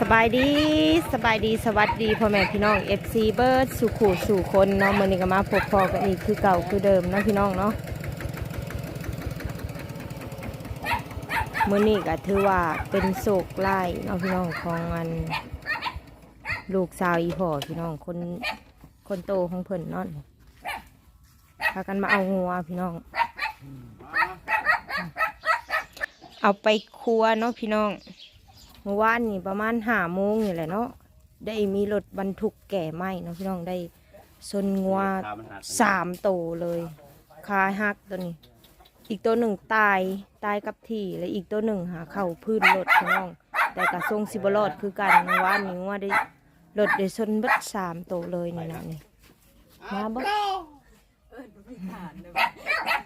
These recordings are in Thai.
สบายดีสบายดีสวัสดีพ่อแม่พี่น้อง FC เบิร์ดสู่ขู่สู่คนเนาะมื้อนี้ก็มาพบพอกันอีกคือเก่าคือเดิมเนาะพี่น้องเนาะมื้อนี้ก็ถือว่าเป็นโศกไล่เนาะพี่น้องของอันลูกสาวอีพ่อพี่น้องคนคนโตของเพิ่นเนาะพากันมาเอางัวพี่น้อง เอาไปครัวเนาะพี่น้องเมื่อวานนี่ประมาณห้าโมงนี่แหละเนาะได้มีรถบรรทุกแก่ไหมเนาะพี่น้องได้ซนงัวสามโตวเลยคาหักตัวนี้ อีกตัวหนึ่งตายตายกับที่และอีกตัวหนึ่งหาเข่าพื้นรถพี่น้อง แต่กระทรงสิบรอดคือกันเมื่อวานนี้ว่าได้รถได้ซนเบัดสามโตวเลยนี่นะนี่มาเบ่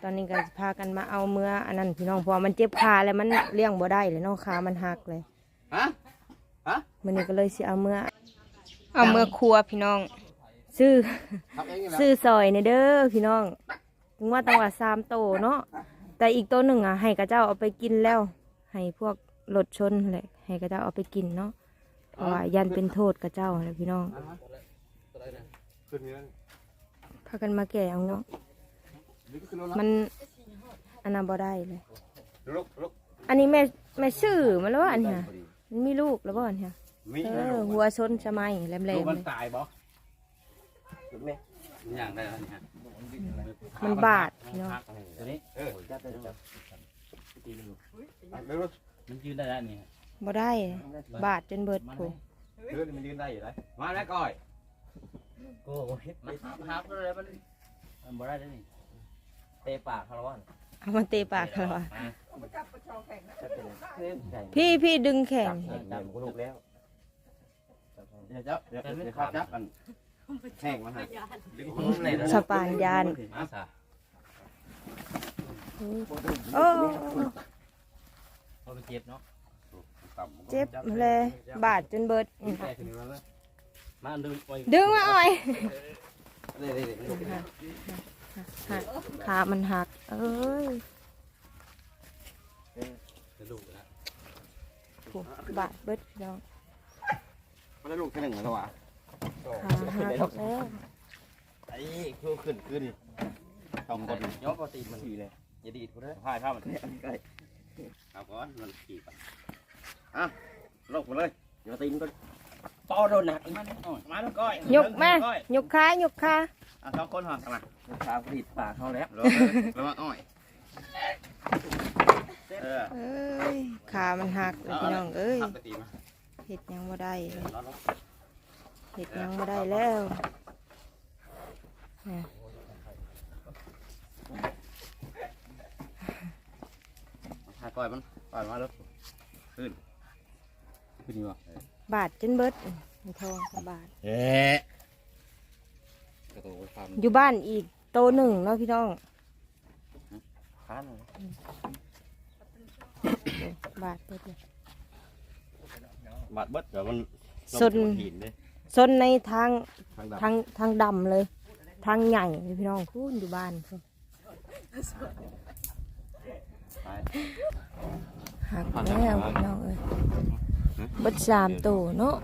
ตอนนี้ก็พากันมาเอาเมื่ออันนั้นพี่น้องเพราะว่ามันเจ็บขาแล้วมันเลี้ยงบ่ได้เลยเนาะขามันหักเลยฮะฮะมันนี้ก็เลยสิเอาเมื่อ เอาเมื่อครัวพี่น้อง ซื้อ ทำเองนี่แหละซื้อซอยในเด้อพี่น้องถึงว่าตังหวัดสามโตเนาะแต่อีกตัวหนึ่งอะให้กระเจ้าเอาไปกินแล้ว ให้พวกรถชนแหละให้กระเจ้าเอาไปกินเนาะเพราะว่ายันเป็นโทษกระเจ้าแหละพี่น้อง ขึ้นนี่แล้ว พากันมาแก่เอาเนาะนี่ก็ขึ้นแล้ว มันอันนั้นบ่ได้เลย ลุกลุกอันนี้แม่แม่ชื่อมันแล้วว่าอันเนี้ยมันมีลูกแล้วบ่อันเนี้ยมีเออหัวชนสมัยแหลมๆเลลูยกมันตายบ่จุดนี้อย่างได้แล้วนี่ฮะมันบาดพี่น้องตัวนี้เออจับได้จับเร็วมันยืนได้แล้วนี่บ่ได้ บาดจนเบิดผูเร็วมันยืนได้อยู่ไรมาแล้วก้อยโอ้ยมันหักเลยมันมันบ่ได้แล้วนี่ เตะปากเขาแล้วว่าเอามาเตะปากเขาว่ะใหญ่พี่พี่ดึงแข่งจับกูลูกแล้วเดี๋ยวจับเดี๋ยวเดี๋ยวเขาจับกันแข่งมาฮะดึงสปานยาน มาซะโอ้พอไปเจ็บเนาะเจ็บเลย บาดจนเบิด มาดึงไปดึงมาอ่อย เดี๋ยวเดี๋ยวเดี๋ยว หักขามันหัก เอ้ยลูกแล้วโหบาดเบิดพี่น้องมันได้ลูกแค่หนึ่งแล้ววะขาหักแล้วไอ้คือขึ้นขึ้นสองคนย้อนปกติมันเลยอย่าดีดกูเด้อพายท่ามันใกล้เอาก่อนมันขี่ไปอะลงมาเลยอย่าตีนก็ ต่อโดนหนักอีกมันมาแล้วก้อยยกมายกขายกขาอะสองคนเหรอมาทางผลิตปากเขาแล้วแล้วแล้วมาอ้อยเออเอ้ยขามันหักเลยพี่น้องเอ้ยขับไปตีมาเห็ดยังบ่ได้เลยแล้วลงเห็ดยังบ่ได้แล้วเนี่ยหาก้อยมันก้อยมาแล้วขึ้นขึ้นอยู่วะ บาดจนเบิดไม่ทองกับบาดเอ๊ะกระโดดความอยู่บ้านอีกโตหนึ่งเนาะพี่น้องคันบาดเบิดเลยบาดเบิดเดี๋ยวมันสนหินเลยซนในทางทางดทางทางดำเลย ทางใหญ่เลยพี่น้องพูนอยู่บ้านพุ่นำไปหักแล้วพี่น้องเอ้ยเบิดสามโตเนาะ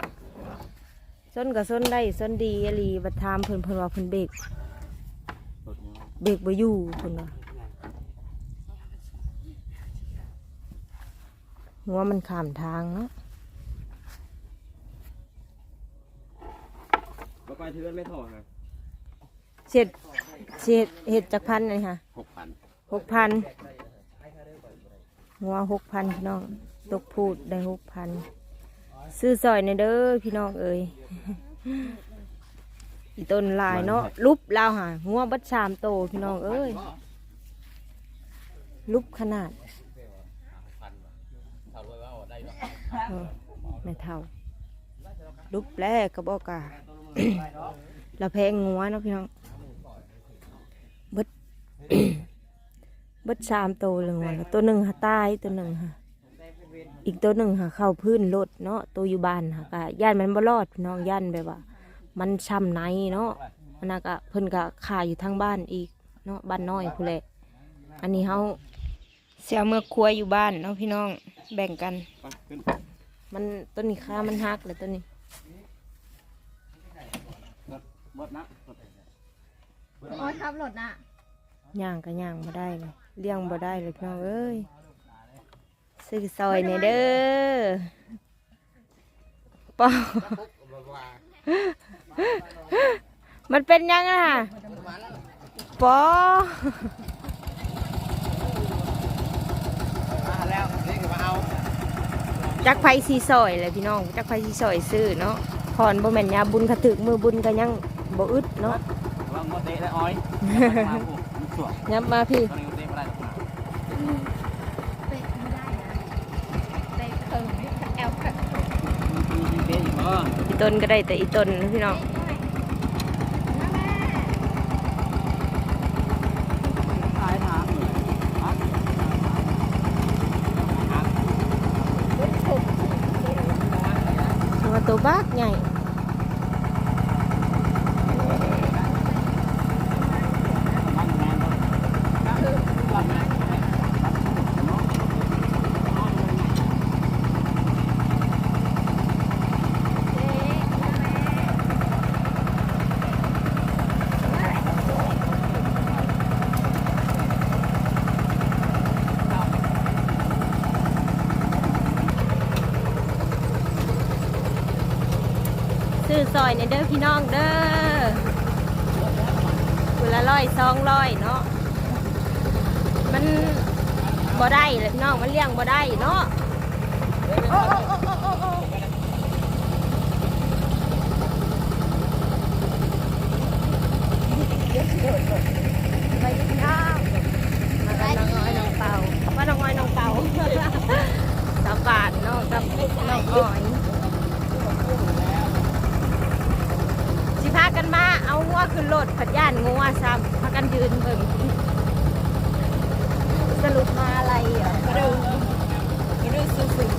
ซนกับซนได้ซนดีอหลีบัดทามเพิ่นเพิ่นว่าเพิ่นเบรกรถนี้เบรกบ่อยู่เพิ่นว่าหัวมันข้ามทางเนาะมาไปเทือนไม่ถอดนะเสร็จเสร็จเห็ดจักพันเลยค่ะหกพันหกพันหัวหกพันพี่น้อง ตกพูดได้หกพัน ซื้อซอยในเด้อพี่น้องเอ้ยอีต้นลายเนาะลุบลาวหาหัวบัดสามโตพี่น้องเอ้ยลุบขนาดเขาเลยว่าได้หรอเออไม่เท่าลุบแรกกระบอกกาเราแพงงัวเนาะพี่น้องเบิดเบิดสามโตวเลยงัวแล้วตัวหนึ่งหาตายตัวหนึ่งค่ะ อีกตัวหนึ่งหาเข้าพื้นรถเนาะตัวอยู่บ้านค่ะก็ย่านมันบ่รอดพี่น้องย่านแบบว่า มันช้ำในเนาะอันนั้นก็เพิ่นก็ขาอยู่ทางบ้านอีกเนาะบ้านน้อยพู้นแหละอันนี้เฮาเสียเมื่อครัวอยู่บ้านเนาะพี่น้องแบ่งกันไปขึ้นมันต้นนี้ค่ามันหักเลยต้นนี้เบิดนะโอ้ยขับรถน่ะย่างก็ย่างบ่ได้เลยเลี้ยงบ่ได้เลยพี่น้องเอ้ย ซื้อซอยในเด้อปอมันเป็นยังอะปอมาแล้วนี่ก็มาเอาจักไผสีซอยเลยพี่น้องจักไผสีซอยซื้อเนาะพรบ่แม่นยาบุญกระถึกมือบุญก็ยังบ่อึดเนาะวางโมเตะและอ้อยมาผู้มันสวยยับมาพี่ ตอนนี้โมเตะไม่ได้หรอก เตะไม่ได้นะเตะเพิ่งแอลขัด มีเตะอยู่บ้าง อี ต้นก็ได้แต่อีต้นพี่น้อง ท้ายทางเลย ตัวตัวบากใหญ่ มันแมนเลย ซอยในเด้อพี่น้องเด้อคุละร้อยสองร้อยเนาะ มันบ่ได้เลยพี่น้องมันเลี้ยงบ่ได้เนาะโอ้โอ้โอ้โอ้โอ้โอ้ไปพี่น้องมากันน้องอ้อยน้องเป่าว่าน้องอ้อยน้องเป่า สาวบาทเนาะกับน้องอ้อย สิพากันมาเอางัวขึ้นรถผัดย่านงัวซ้ำพากันยืนเบิ่งสรุปมาอะไรอะกระดูกกระดูกสุด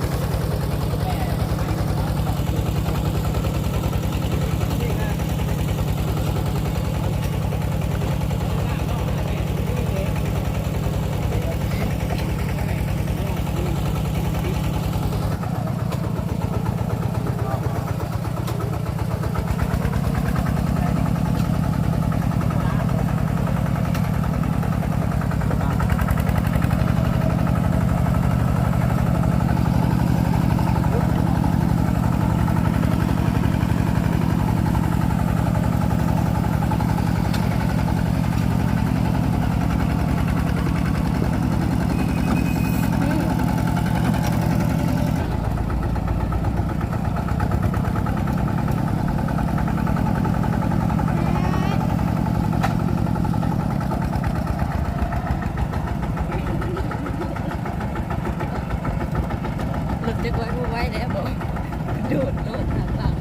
หลุดจะไว้ผู้ไว้แล้วบอกดูดรถหลัง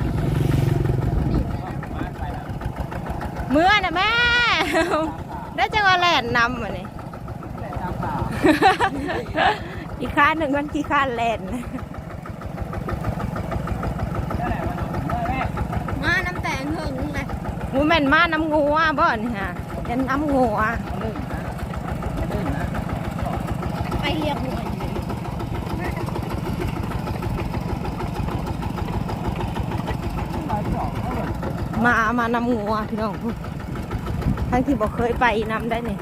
เมื่อน่ะแม่ ได้จังว่าแล่นนำอะนี่อีกข้างหนึ่งมันขี้ข้านแล่นมาน้ำแตงเพิ่งเลยหมูแม่นมาน้ำงัวบ่นี่ฮะยันน้ำงัวไปเรียกหน่วยมา มานำงัวพี่น้อง ทั้งที่บอกเคยไปนำได้เนี่ย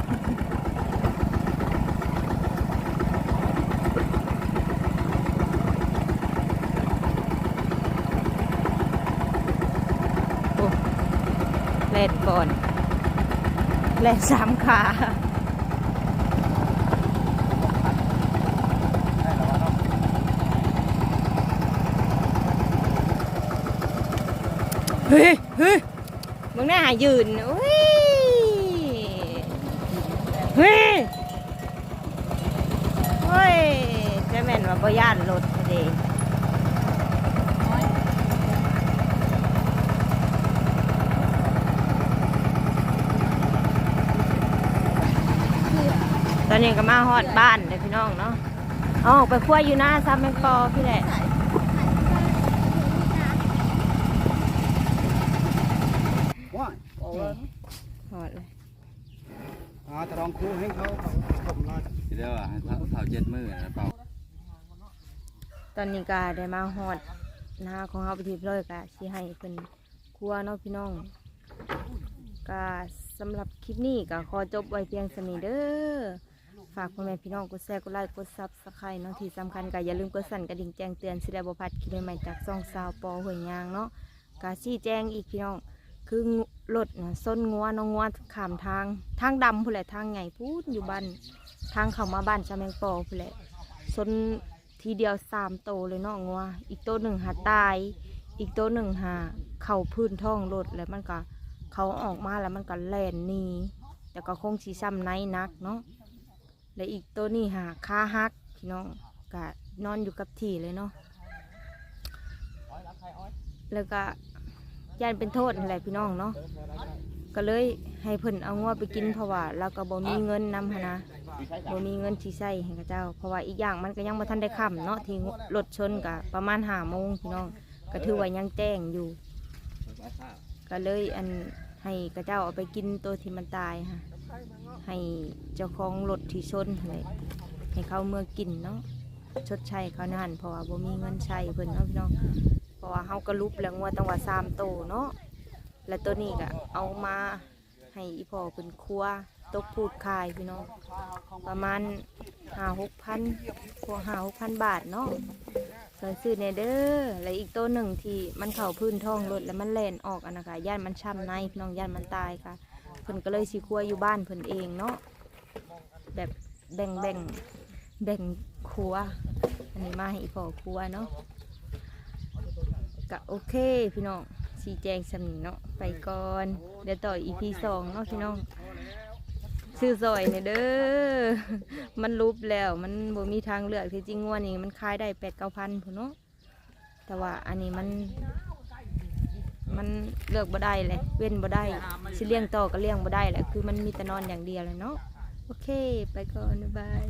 โอ้เล่นก่อนเล่นสามขาเฮ้ยเฮ้ยมึงน่าหายืนอุ้ย เฮ้ยเฮ้ยเจะแม่นว่าบ่ย่านรถพอดีตอนนี้ก็มาฮอดบ้านเลยพี่น้องเนาะอ๋อไปคั่วอยู่หน้าซ้ำแมงปอพี่แหละ ว้าย ฮอดเลย อ่าจะลองคู่ให้เขาผมรอเดี๋ยวอะเท่าเจ็ดมือนะเปล่าตอนนี้ก็ได้มาฮอดนาของเฮาไปที่เรียบร้อยก็สิให้เพิ่นครัวเนาะพี่น้องก็สำหรับคลิปนี้ก็ขอจบไว้เพียงสนีเด้อฝากพ่อแม่พี่น้องกดแชร์กดไลค์กดซับสไครต์เนาะที่สำคัญก็อย่าลืมกดสั่นกระดิ่งแจ้งเตือนสิได้บ่พลาดคลิปใหม่ๆจากซ่องสาวปอหวยยางเนาะก็ชี้แจงอีกพี่น้อง คือรถนะส้นงัวน้องงัวขามทาง ทางดำผู้นแหละทางใหญ่พูดอยู่บ้านทางเข้ามาบ้านชาแมงปอผู้นแหละส้นทีเดียวสามโตเลยเนาะงัว อีกโตวหนึ่งหาตาย อีกโตวหนึ่งหาเข่าพื้นท้องรถแล้วมันก็เขาออกมาแล้วมันก็แล่นหนีแต่ก็คงชีซ้ำในนักเนาะและอีกตัวนี้หาคาหักพี่น้องก็นอนอยู่กับที่เลยเนาะแล้วก็ ย่านเป็นโทษอะไรพี่น้องเนาะก็เลยให้เพิ่นเอางัวไปกินเพราะว่าเราก็บ่มีเงินนำหนนะบ่มีเงินที่ใช้ให้กับเจ้า เพราะว่าอีกอย่างมันก็ยังบ่ทันได้ค่ำเนาะที่รถชนก็ประมาณห้าโมงพี่น้องก็ถือว่ายังแจ้งอยู่ ก็เลยอันให้กระเจ้าเอาไปกินตัวที่มันตายค่ะให้เจ้าของรถที่ชนให้ให้เขาเมื่อกินเนาะชดใช้เขานั่นเพราะว่าบ่มีเงินใช้เพิ่นเนาะพี่น้อง เพราะว่าเฮากระลุบแล้วงัวตั้งว่าสามโตวเนาะแล้วตัวนี้ก็เอามาให้อีพ่อเป็นครัวตกพูดขายพี่น้องประมาณห้าหกพันพวกห้าหกพันบาทเนาะสวยซื้อเนเด้อแล้วอีกตัวหนึ่งที่มันเข่าพื้นท้องรถแล้วมันแล่นออกอันนะคะย่านมันช้ำในพี่น้องย่านมันตายค่ะเพิ่นก็เลยสิครัวอยู่บ้านเพิ่นเองเนาะแบบแบ่งแบ่งแบ่งครัวอันนี้มาให้อีพ่อครัวเนาะ ก็โอเคพี่น้องชี้แจงสำนีเนาะไปก่อนเดี๋ยวต่ออีพีสองเนาะพี่น้องซื้อซอยเนี่ยเด้อมันรูปแล้วมันบ่มีทางเลือกที่จริงงัวนี่มันขายได้แปดเก้าพันพุ่นเนาะแต่ว่าอันนี้มัน มันเลือกบ่ได้เลยเว้นบ่ได้สิเลี้ยงต่อก็เลี้ยงบ่ได้แหละคือมันมีแต่นอนอย่างเดียวเลยเนาะโอเค ไปก่อนบ๊ายบาย